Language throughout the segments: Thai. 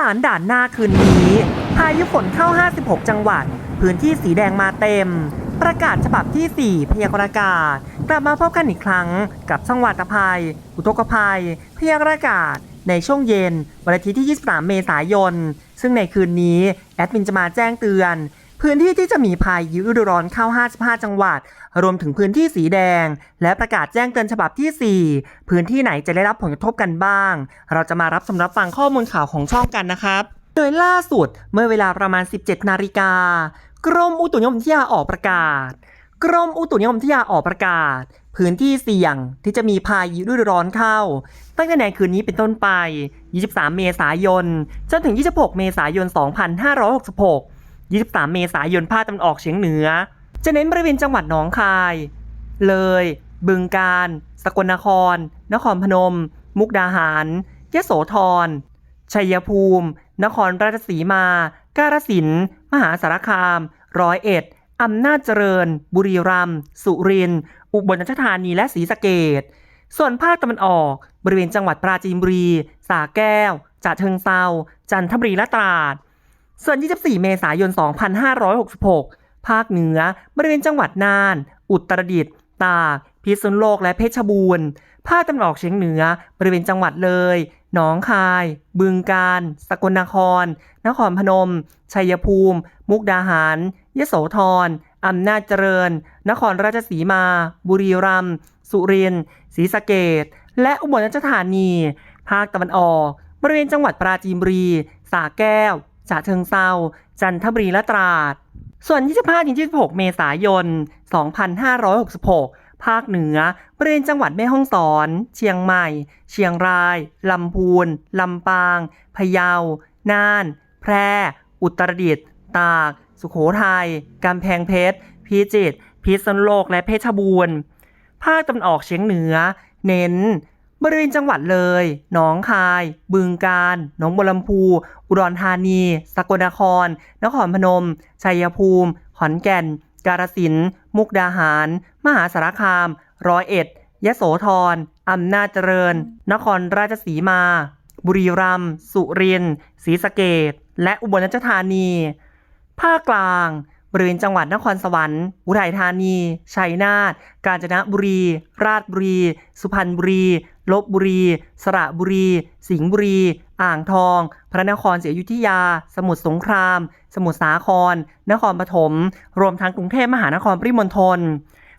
สารด่านหน้าคืนนี้พายุฝนเข้า 56 จังหวัด พื้นที่สีแดงมาเต็ม ประกาศฉบับที่ 4 พยากรณ์อากาศ กลับมาพบกันอีกครั้ง กับช่องวัตภัย อุทกภัย พยากรณ์อากาศ ในช่วงเย็น วันอาทิตย์ที่ 23 เมษายน ซึ่งในคืนนี้ แอดมินจะมาแจ้งเตือน พื้นที่ที่จะมีพายุฤดูร้อนเข้า 55 จังหวัด รวมถึงพื้นที่สีแดง และประกาศแจ้งเตือนฉบับที่ 4 พื้นที่ไหนจะได้รับผลกระทบกันบ้าง เราจะมารับสำรับฟังข้อมูลข่าวของช่องกันนะครับ โดยล่าสุดเมื่อเวลาประมาณ 17 นาฬิกากรมอุตุนิยมวิทยาออกประกาศ กรมอุตุนิยมวิทยาออกประกาศ พื้นที่เสี่ยงที่จะมีพายุฤดูร้อนเข้า ตั้งแต่ในคืนนี้เป็นต้นไป 23 เมษายน จนถึง 26 เมษายน 2566 23 เมษายนภาคตะวันออกเฉียงเหนือ จะเน้นบริเวณจังหวัดหนองคาย เลย บึงกาฬ สกลนคร นครพนม มุกดาหาร ยโสธร ชัยภูมิ นครราชสีมา กาฬสิน มหาสารคาม ร้อยเอ็ดอำนาจเจริญ บุรีรัมย์ สุรินทร์ อุบลราชธานี และศรีสะเกดส่วนภาคตะวันออก บริเวณจังหวัดปราจีนบุรีสระแก้วฉะเชิงเซา จันทบุรี และตราด ส่วน 24 เมษายน 2566 ภาคเหนือบริเวณจังหวัดน่าน อุตรดิตถ์ ตาก พิษณุโลก และเพชรบูรณ์ ภาคตะวันออกเฉียงเหนือ บริเวณจังหวัดเลย หนองคาย บึงกาฬ สกลนคร นครพนม ชัยภูมิ มุกดาหาร ยโสธร อำนาจเจริญ นครราชสีมา บุรีรัมย์ สุรินทร์ ศรีสะเกดและอุบลราชธานี ภาคตะวันออก บริเวณจังหวัดปราจีนบุรีสระแก้ว ฉะเชิงเซาจันทบุรีและตราด ส่วน 25-26 เมษายน 2566 ภาคเหนือบริเวณจังหวัดแม่ฮ่องสอน เชียงใหม่ เชียงราย ลำพูน ลำปาง พะเยา น่าน แพร่ อุตรดิตถ์ ตาก สุโขทัย กำแพงเพชร พิจิตร พิษณุโลก และเพชรบูรณ์ ภาคตะวันออกเฉียงเหนือ เน้น บริเวณจังหวัดเลย หนองคาย บึงกาฬ หนองบัวลำพู อุดรธานี สกลนคร นครพนม ชัยภูมิ ขอนแก่น กาฬสินธุ์ มุกดาหาร มหาสารคาม ร้อยเอ็ด ยโสธร อำนาจเจริญ นครราชสีมา บุรีรัมย์ สุรินทร์ ศรีสะเกดและอุบลราชธานี ภาคกลางบริเวณจังหวัดนครสวรรค์ อุทัยธานี ชัยนาท กาญจนบุรี ราชบุรี สุพรรณบุรี ลบบุรี สระบุรี สิงห์บุรี อ่างทอง พระนครศรีอยุธยา สมุทรสงคราม สมุทรสาคร นครปฐม รวมทั้งกรุงเทพมหานครปริมณฑล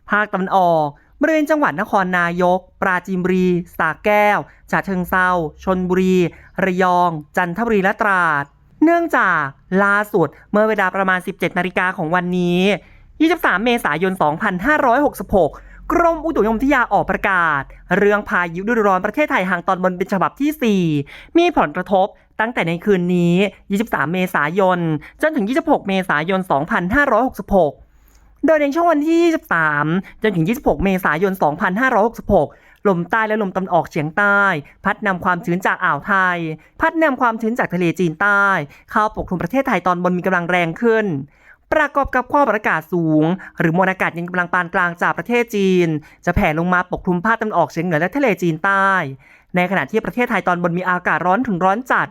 ภาคตะวันออกบริเวณจังหวัดนครนายก ปราจีนบุรี สระแก้ว ฉะเชิงเซาชนบุรี ระยอง จันทบุรี และตราด เนื่องจากล่าสุดเมื่อเวลาประมาณ 17 นาฬิกาของวันนี้ 23 เมษายน 2566 กรมอุตุนิยมวิทยาออกประกาศ เรื่องพายุฤดูร้อนประเทศไทยห่างตอนบนเป็นฉบับที่ 4 มีผลกระทบตั้งแต่ในคืนนี้ 23 เมษายน จนถึง 26 เมษายน 2566 โดยในช่วงวันที่ 23 จนถึง 26 เมษายน 2566 ลมใต้และลมตะวันออกเฉียงใต้ พัดนำความชื้นจากอ่าวไทย พัดนำความชื้นจากทะเลจีนใต้ เข้าปกคลุมประเทศไทยตอนบนมีกำลังแรงขึ้น ประกอบกับความกดอากาศสูง หรือมวลอากาศเย็นกำลังปานกลางจากประเทศจีน จะแผ่ลงมาปกคลุมภาคตะวันออกเฉียงเหนือและทะเลจีนใต้ ในขณะที่ประเทศไทยตอนบนมีอากาศร้อนถึงร้อนจัด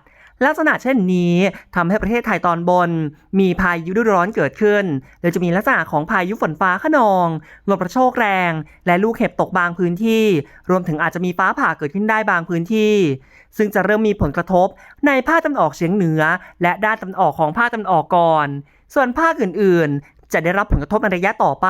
ลักษณะเช่นนี้ทำให้ประเทศไทยตอนบน มีพายุฤดูร้อนเกิดขึ้นโดยจะมีลักษณะของพายุฝนฟ้าขนองลมกระโชกแรง และลูกเห็บตกบางพื้นที่ รวมถึงอาจจะมีฟ้าผ่าเกิดขึ้นได้บางพื้นที่ ซึ่งจะเริ่มมีผลกระทบในภาคตะวันออกเฉียงเหนือ และด้านตะวันออกของภาคตะวันออกก่อน ส่วนภาคอื่นๆ จะได้รับผลกระทบในระยะต่อไป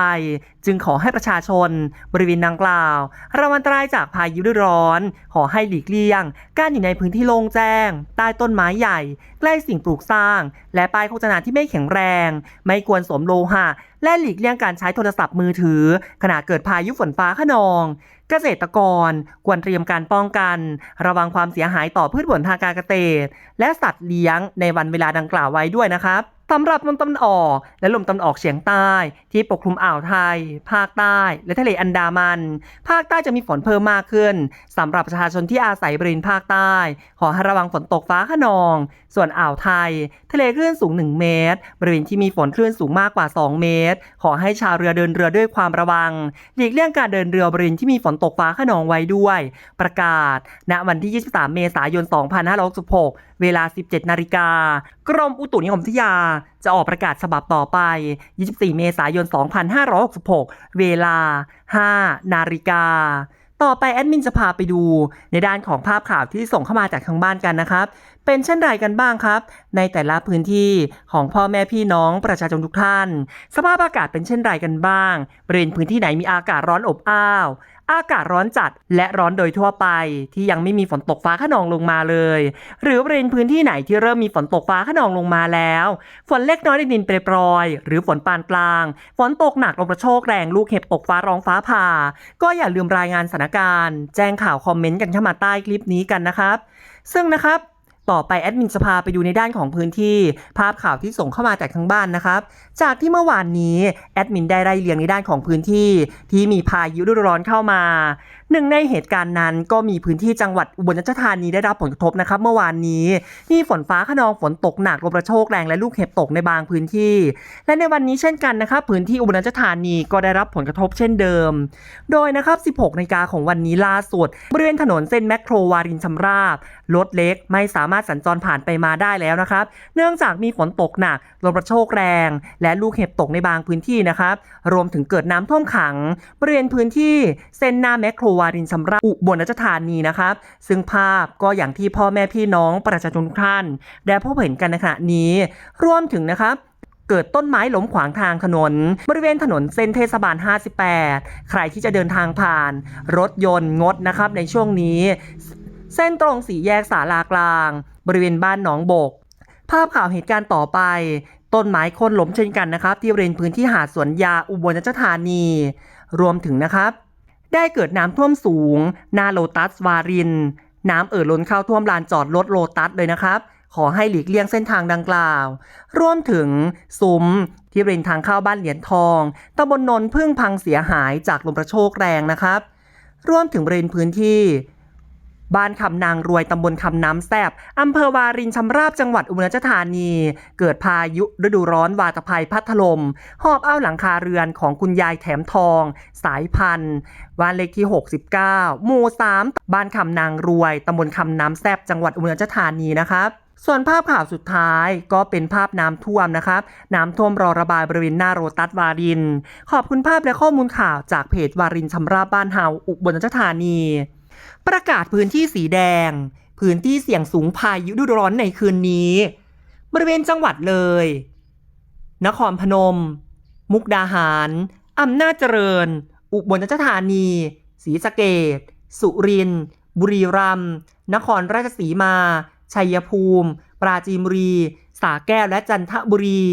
จึงขอให้ประชาชน บริเวณดังกล่าว ระวังอันตรายจากพายุฤดูร้อน ขอให้หลีกเลี่ยง การอยู่ในพื้นที่โล่งแจ้ง ใต้ต้นไม้ใหญ่ ใกล้สิ่งปลูกสร้าง และป้ายโฆษณาที่ไม่แข็งแรง ไม่ควรสวมโลหะและหลีกเลี่ยงการใช้โทรศัพท์มือถือ ขณะเกิดพายุฝนฟ้าขนอง เกษตรกรควรเตรียมการป้องกัน ระวังความเสียหายต่อพืชผลทางการเกษตร และสัตว์เลี้ยงในวันเวลาดังกล่าวไว้ด้วยนะครับ สำหรับลมตะวันออก และลมตะวันออกเฉียงใต้ ที่ปกคลุมอ่าวไทย ภาคใต้ และทะเลอันดามัน ภาคใต้จะมีฝนเพิ่มมากขึ้นสำหรับประชาชนที่อาศัยบริเวณภาคใต้ ขอให้ระวังฝนตกฟ้าขนอง ส่วนอ่าวไทย ทะเลคลื่นสูง 1 เมตร บริเวณที่มีฝนคลื่นสูงมากกว่า 2 เมตร ขอให้ชาวเรือเดินเรือด้วยความระวังหลีกเลี่ยงการเดินเรือบริเวณที่มีฝนตกฟ้าขนองไว้ด้วย ประกาศ ณวันที่ 23 เมษายน 2566 เวลา 17 นาฬิกา กรมอุตุนิยมวิทยาจะออกประกาศฉบับต่อไป 24 เมษายน 2566 เวลา 5 นาฬิกา ต่อไปแอดมินจะพาไปดู ในด้านของภาพข่าวที่ส่งเข้ามาจากทางบ้านกันนะครับ เป็นเช่นไรกันบ้างครับ ในแต่ละพื้นที่ของพ่อแม่พี่น้องประชาชนทุกท่าน สภาพอากาศเป็นเช่นไรกันบ้างบริเวณพื้นที่ไหนมีอากาศร้อนอบอ้าว อากาศร้อนจัดและร้อนโดยทั่วไป ที่ยังไม่มีฝนตกฟ้าขนองลงมาเลย หรือบริเวณพื้นที่ไหนที่เริ่มมีฝนตกฟ้าขนองลงมาแล้ว ฝนเล็กน้อยในดินเปรยๆหรือฝนปานกลาง ฝนตกหนักลมกระโชกแรงลูกเห็บตกฟ้าร้องฟ้าผ่า ก็อย่าลืมรายงานสถานการณ์ แจ้งข่าวคอมเมนต์กันเข้ามาใต้คลิปนี้กันนะครับ ซึ่งนะครับ ต่อไปแอดมินจะพาไปดูในด้านของพื้นที่ ภาพข่าวที่ส่งเข้ามาจากทางบ้านนะครับ จากที่เมื่อวานนี้แอดมินได้ไล่เรียงในด้านของพื้นที่ ที่มีพายุฤดูร้อนเข้ามา หนึ่งในเหตุการณ์นั้นก็มีพื้นที่จังหวัดอุบลราชธานีได้รับผลกระทบนะครับเมื่อวานนี้มีฝนฟ้าขนองฝนตกหนักลมกระโชกแรงและลูกเห็บตกในบางพื้นที่ และในวันนี้เช่นกันนะครับพื้นที่อุบลราชธานีก็ได้รับผลกระทบเช่นเดิม โดยนะครับ 16นาฬิกาของวันนี้ล่าสุด บริเวณถนนเส้นแมคโครวารินชำราบรถเล็กไม่สามารถสัญจรผ่านไปมาได้แล้วนะครับ เนื่องจากมีฝนตกหนักลมกระโชกแรง และลูกเห็บตกในบางพื้นที่นะครับรวมถึงเกิดน้ำท่วมขังบริเวณพื้นที่เส้นหน้าแมคโครวารินชำราบอุบลราชธานีนะครับ ซึ่งภาพก็อย่างที่พ่อแม่พี่น้องประชาชนทุกท่านได้พบเห็นกันในขณะนี้รวมถึงนะครับเกิดต้นไม้ล้มขวางทางถนน บริเวณถนนเส้นเทศบาล 58 ใครที่จะเดินทางผ่าน รถยนต์งดนะครับในช่วงนี้ เส้นตรงสีแยกสาลากลาง บริเวณบ้านหนองบก ภาพข่าวเหตุการณ์ต่อไป ต้นไม้โค่นล้มเช่นกันนะครับ ที่บริเวณพื้นที่หาดสวนยาอุบลราชธานี รวมถึงนะครับ ได้เกิดน้ำท่วมสูง หน้าโลตัสวาริน น้ำเอ่อล้นเข้าท่วมลานจอดรถโลตัสเลยนะครับ ขอให้หลีกเลี่ยงเส้นทางดังกล่าว รวมถึงซุ้มที่บริเวณทางเข้าบ้านเหรียญทองตำบลนนพึ่งพังเสียหายจากลมกระโชกแรงนะครับ รวมถึงบริเวณพื้นที่ บ้านคำนางรวยตำบลคำน้ำแซบอำเภอวารินชำราบจังหวัดอุบลราชธานี เกิดพายุฤดูร้อนวาตภัยพัดถลม่มหอบเอาหลังคาเรือนของคุณยายแถมทอง สายพันธุ์บ้านเลขที่ 69 หมู่ 3 บ้านคำนางรวยตำบลคำน้ำแซบจังหวัดอุบลราชธานีนะครับส่วนภาพข่าวสุดท้ายก็เป็นภาพน้ำท่วมนะครับ น้ำท่วมรอระบายบริเวณหน้าโรตัสวาริน ขอบคุณภาพและข้อมูลข่าวจากเพจวารินชำราบบ้านเฮาอุบลราชธานี ประกาศพื้นที่สีแดง พื้นที่เสี่ยงสูงพายุฤดูร้อนในคืนนี้ บริเวณจังหวัดเลย นครพนม มุกดาหารอำนาจเจริญ อุบลราชธานีศรีสะเกดสุรินทร์บุรีรัมย์นครราชสีมา ชัยภูมิ ปราจีนบุรี สาแก้วและจันทบุรี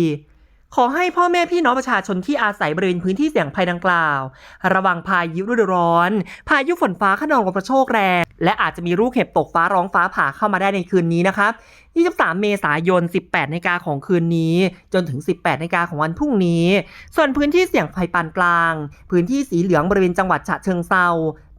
ขอให้พ่อแม่พี่น้องประชาชนที่อาศัยบริเวณพื้นที่เสี่ยงภัยดังกล่าว ระวังพายุฤดูร้อน พายุฝนฟ้าขนองลมกระโชกแรง และอาจจะมีลูกเห็บตกฟ้าร้องฟ้าผ่าเข้ามาได้ในคืนนี้นะครับ 23 เมษายน 18นาฬิกาของคืนนี้ จนถึง 18นาฬิกาของวันพรุ่งนี้ ส่วนพื้นที่เสี่ยงภัยปานกลาง พื้นที่สีเหลืองบริเวณจังหวัดฉะเชิงเซา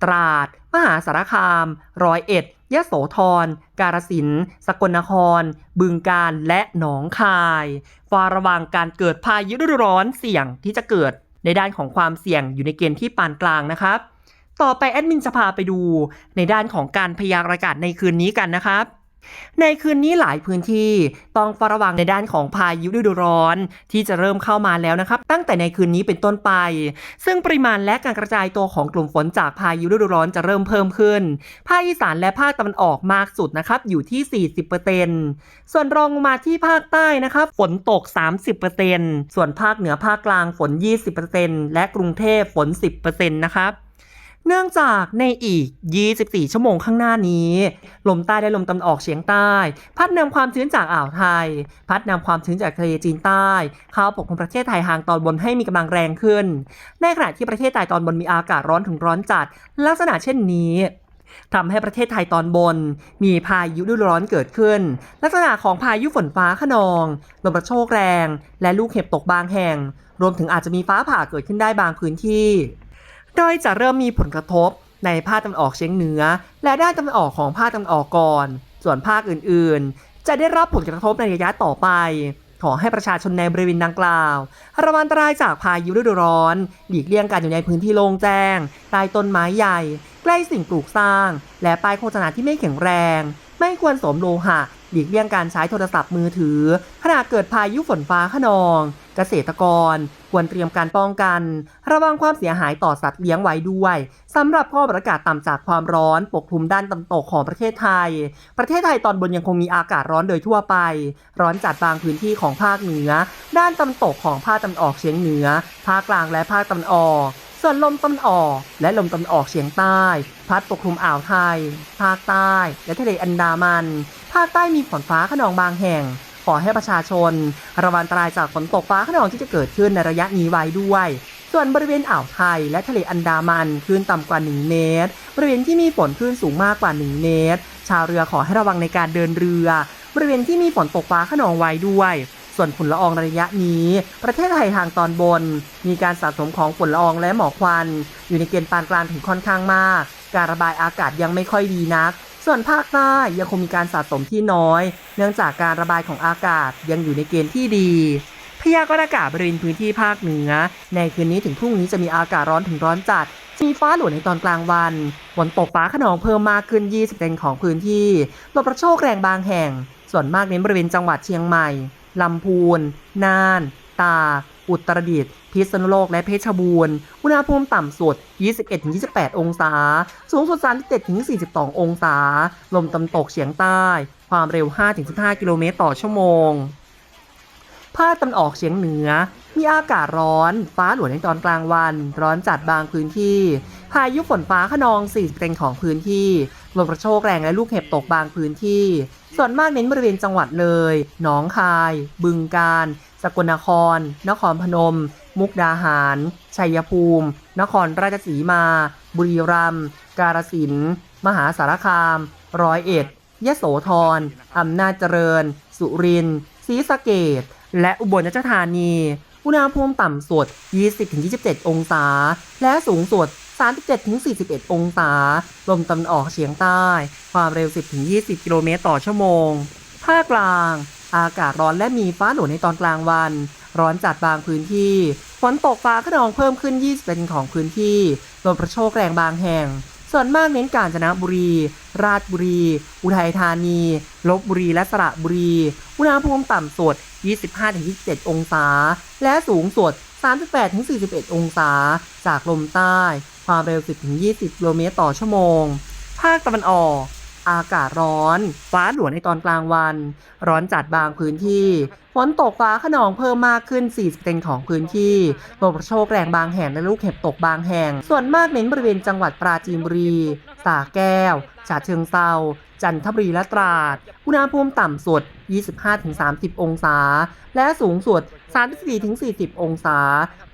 ตราด มหาสารคาม ร้อยเอ็ด ยะโสธร กาฬสินธุ์สกลนคร บึงกาฬและหนองคายฟาระวังการเกิดพายุฤดูร้อนเสี่ยงที่จะเกิดในด้านของความเสี่ยงอยู่ในเกณฑ์ที่ปานกลางนะครับ ต่อไปแอดมินจะพาไปดูในด้านของการพยากรณ์อากาศในคืนนี้กันนะครับ ในคืนนี้หลายพื้นที่ต้องเฝ้าระวังในด้านของพายุฤดูร้อน ที่จะเริ่มเข้ามาแล้วนะครับ ตั้งแต่ในคืนนี้เป็นต้นไป ซึ่งปริมาณและการกระจายตัวของกลุ่มฝนจากพายุฤดูร้อนจะเริ่มเพิ่มขึ้น ภาคอีสานและภาคตะวันออกมากสุดนะครับอยู่ที่ 40%ส่วนรองมาที่ภาคใต้นะครับฝนตก 30%ส่วนภาคเหนือภาคกลางฝน 20%และกรุงเทพฝน 10%นะครับ เนื่องจากในอีก 24 ชั่วโมงข้างหน้านี้ ลมใต้และลมตะวันออกเฉียงใต้ พัดนำความชื้นจากอ่าวไทย พัดนำความชื้นจากทะเลจีนใต้ เข้าปกคลุมประเทศไทยทางตอนบนให้มีกำลังแรงขึ้น ในขณะที่ประเทศใต้ตอนบนมีอากาศร้อนถึงร้อนจัด ลักษณะเช่นนี้ทำให้ประเทศไทยตอนบน มีพายุฤดูร้อนเกิดขึ้น ลักษณะของพายุฝนฟ้าขนองลมกระโชกแรง และลูกเห็บตกบางแห่ง รวมถึงอาจจะมีฟ้าผ่าเกิดขึ้นได้บางพื้นที่ โดยจะเริ่มมีผลกระทบในภาคตะวันออกเฉียงเหนือ และด้านตะวันออกของภาคตะวันออกก่อน ส่วนภาคอื่นๆ จะได้รับผลกระทบในระยะต่อไป ขอให้ประชาชนในบริเวณดังกล่าวระวังอันตรายจากพายุฤดูร้อน หลีกเลี่ยงการอยู่ในพื้นที่โล่งแจ้งใต้ต้นไม้ใหญ่ ใกล้สิ่งปลูกสร้าง และป้ายโฆษณาที่ไม่แข็งแรง ไม่ควรสวมโลหะ หลีกเลี่ยงการใช้โทรศัพท์มือถือขณะเกิดพายุฝนฟ้าขนอง เกษตรกร ควรเตรียมการป้องกัน ระวังความเสียหายต่อสัตว์เลี้ยงไว้ด้วยสำหรับข้อประกาศต่ำจากความร้อนปกคลุมด้านตะวันตกของประเทศไทย ประเทศไทยตอนบนยังคงมีอากาศร้อนโดยทั่วไป ร้อนจัดบางพื้นที่ของภาคเหนือ ด้านตะวันตกของภาคตะวันออกเฉียงเหนือ ภาคกลางและภาคตะวันออกส่วนลมตะวันออกและลมตะวันออกเฉียงใต้ พัดปกคลุมอ่าวไทย ภาคใต้ และทะเลอันดามัน ภาคใต้มีฝนฟ้าขนองบางแห่ง อให้ประชาชน ระวังอันตรายจากฝนตกฟ้าขนองที่จะเกิดขึ้นในระยะนี้ไว้ด้วย ส่วนบริเวณอ่าวไทยและทะเลอันดามันคลื่นต่ำกว่า 1 เมตร บริเวณที่มีฝนคลื่นสูงมากกว่า 1 เมตร ชาวเรือขอให้ระวังในการเดินเรือ บริเวณที่มีฝนตกฟ้าขนองไว้ด้วยส่วนฝุ่นละอองในระยะนี้ ประเทศไทยทางตอนบน มีการสะสมของฝุ่นละอองและหมอกควัน อยู่ในเกณฑ์ปานกลางถึงค่อนข้างมาก การระบายอากาศยังไม่ค่อยดีนัก ส่วนภาคใต้ยังคงมีการสะสมที่น้อย เนื่องจากการระบายของอากาศยังอยู่ในเกณฑ์ที่ดี พยากรณ์อากาศบริเวณพื้นที่ภาคเหนือ ในคืนนี้ถึงพรุ่งนี้จะมีอากาศร้อนถึงร้อนจัดมีฟ้าหลวในตอนกลางวันฝนตกฟ้าขนองเพิ่มมากขึ้น 20%ของพื้นที่ลมกระโชกแรงบางแห่ง ส่วนมากเน้นบริเวณจังหวัดเชียงใหม่ ลำพูน น่าน ตาก อุตรดิตถ์พิษณุโลกและเพชรบูรณ์ อุณหภูมิต่ำสุด 21-28 องศา สูงสุด 37-42 องศา ลมตะวันตกเฉียงใต้ ความเร็ว 5-15 กิโลเมตรต่อชั่วโมง ภาคตะวันออกเฉียงเหนือ มีอากาศร้อน ฟ้าหลวในตอนกลางวัน ร้อนจัดบางพื้นที่ พายุฝนฟ้าขนอง 40%ของพื้นที่ลมกระโชกแรงและลูกเห็บตกบางพื้นที่ ส่วนมากเน้นบริเวณจังหวัดเลย หนองคาย บึงกาฬ สกลนคร นครพนม มุกดาหาร ชัยภูมิ นครราชสีมา บุรีรัมย์ กาฬสินธุ์ มหาสารคาม ร้อยเอ็ด ยโสธร อำนาจเจริญ สุรินทร์ ศรีสะเกษและอุบลราชธานี อุณหภูมิต่ำสุด 20-27 องศา และสูงสุด 37-41 องศา ลมตะวันออกเฉียงใต้ ความเร็ว 10-20 กิโลเมตรต่อชั่วโมง ภาคกลาง อากาศร้อนและมีฟ้าหลวในตอนกลางวัน ร้อนจัดบางพื้นที่ ฝนตกฟ้าขนองเพิ่มขึ้น 20%ของพื้นที่ลมกระโชกแรงบางแห่ง ส่วนมากเน้นกาญจนบุรี ราชบุรี อุทัยธานี ลบบุรี และสระบุรี อุณหภูมิต่ำสุด 25-27 องศา และสูงสุด 38-41 องศา จากลมใต้ ความเร็ว 10-20 กิโลเมตรต่อชั่วโมง ภาคตะวันออก อากาศร้อน ฟ้าหลวในตอนกลางวัน ร้อนจัดบางพื้นที่ฝนตกฟ้าขนองเพิ่มมากขึ้น 40%ของพื้นที่ลมกระโชกแรงบางแห่งและลูกเห็บตกบางแห่ง ส่วนมากเน้นบริเวณจังหวัดปราจีนบุรีสระแก้ว ฉะเชิงเซาจันทบุรีและตราด อุณหภูมิต่ำสุด 25-30 องศา และสูงสุด 34-40 องศา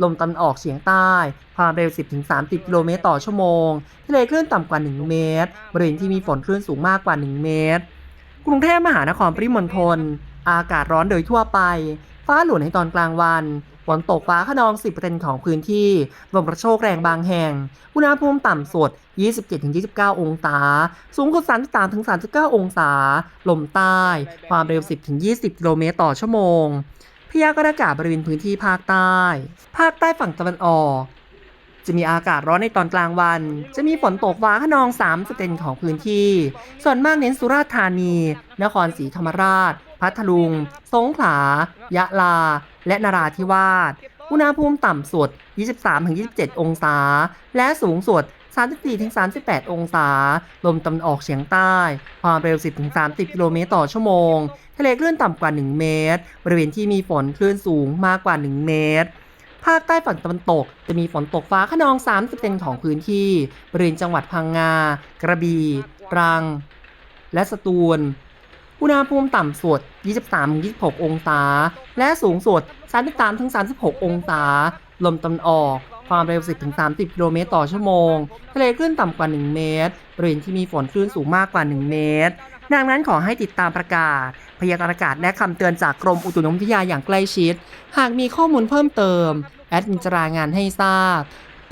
ลมตะวันออกเฉียงใต้ ความเร็ว 10-30 กิโลเมตรต่อชั่วโมง ทะเลคลื่นต่ำกว่า 1 เมตร บริเวณที่มีฝนคลื่นสูงมากกว่า 1 เมตร กรุงเทพมหานครปริมณฑล อากาศร้อนโดยทั่วไป ฟ้าหลวในตอนกลางวันฝนตกฟ้าขนอง 10%ของพื้นที่ ลมกระโชกแรงบางแห่ง อุณหภูมิต่ำสุด 27-29 องศา สูงสุด 33-39 องศา ลมใต้ ความเร็ว 10-20 กิโลเมตรต่อชั่วโมง พยากรณ์อากาศบริเวณพื้นที่ภาคใต้ ภาคใต้ฝั่งตะวันออก จะมีอากาศร้อนในตอนกลางวัน จะมีฝนตกฟ้าขนอง 3%ของพื้นที่ ส่วนมากเน้นสุราษฎร์ธานี นครศรีธรรมราช พัทลุง สงขลา ยะลา และนราธิวาส อุณหภูมิต่ำสุด 23-27 องศา และสูงสุด 34-38 องศา ลมตะวันออกเฉียงใต้ ความเร็ว 10-30 กิโลเมตรต่อชั่วโมง ทะเลคลื่นต่ำกว่า 1 เมตร บริเวณที่มีฝนคลื่นสูงมากกว่า 1 เมตรภาคใต้ฝั่งตะวันตกจะมีฝนตกฟ้าขนอง 30%ของพื้นที่ บริเวณจังหวัดพังงา กระบี่ตรัง และสตูล อุณหภูมิต่ำสุด 23-26 องศา และสูงสุด 33-36 องศา ลมตะวันออก ความเร็ว 10-30 กิโลเมตรต่อชั่วโมง ทะเลคลื่นต่ำกว่า 1 เมตร บริเวณที่มีฝนคลื่นสูงมากกว่า 1 เมตร ดังนั้นขอให้ติดตามประกาศ พยากรณ์อากาศและคำเตือนจากกรมอุตุนิยมวิทยาอย่างใกล้ชิด หากมีข้อมูลเพิ่มเติม แอดมินจะรายงานให้ทราบ